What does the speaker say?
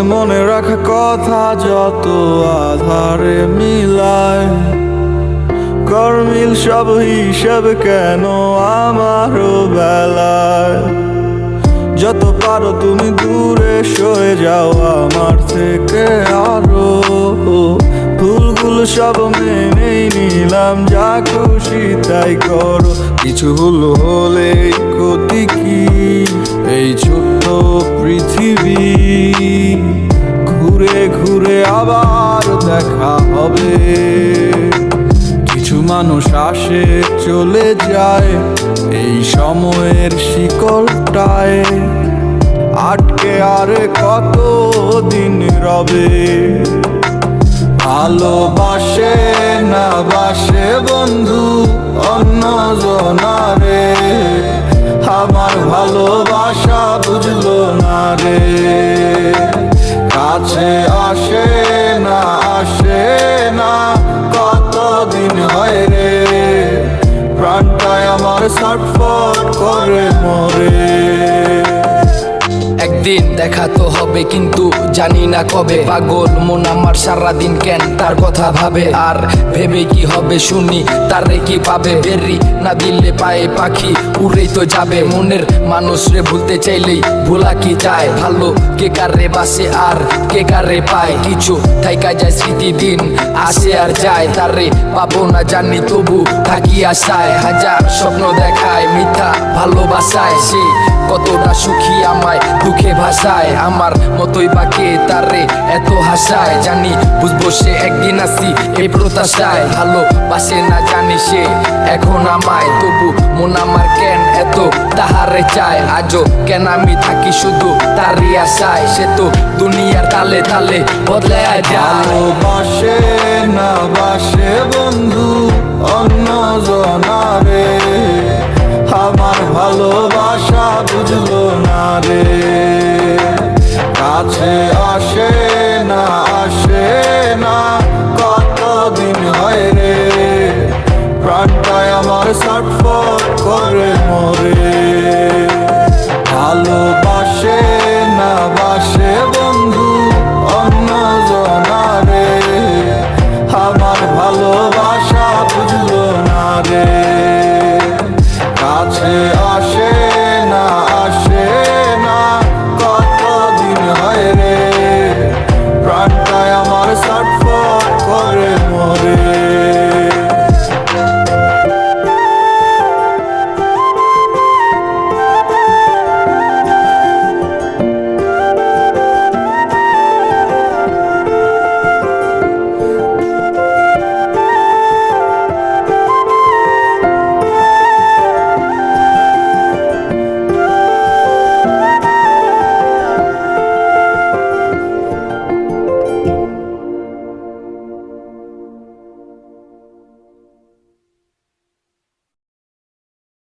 রাখা কথা যত আধারে মিলায়। কর্মিল সব হিসেব কেন আমারও বেলায়? যত পারো তুমি দূরে সয়ে যাও আমার থেকে আরও। ভুলগুলো সব মেনেই নিলাম, যা খুশি তাই করো। কিছু হলে দেখা হবে। কিছু মানুষ আসে, চলে যায় এই সময়ের শিকলটায়। আটকে আর কত দিন রবে? ভালোবাসে না বাসে বন্ধু অন্য জনারে? আমার ভালোবাসা বুঝলো না রে। ছটফট করে মরে। একদিন দেখা তো হবে কিন্তু জানি না কবে। পাগল মন আমার সারাদিন কেন তার কথা ভাবে? আর ভেবে কি হবে শুনি, তারে কি পাবে? বেরি না দিলে পায়ে পাখি উড়েই তো যাবে। মনের মানুষ রে ভুলতে চাইলেই ভোলা কি যায় ভালো কে কারে বাসে আর কে কারে পায়? কিছু থাইকা যায় স্মৃতি দিন, আসে আর যায়। তারে পাবো না জানি তবু থাকি আশায়। হাজার স্বপ্ন দেখায় মিথ্যা ভালোবাসায়। সে কতটা সুখী আমায় দুঃখে ভাষায় আমার মতোই বাকে তারে এত হাসায়? জানি বুঝব সে একদিন আসি এই প্রত্যাশায়। ভালো বাসে না জানি সে এখন আমায়। তবু মন আমার কেন এত তাহারে চায়? আজও কেন আমি থাকি শুধু তারই আশায়? সে তো দুনিয়ার তালে তালে বদলে যায়। ভালোবাসে না বাসে বন্ধু سر فاد کار ماره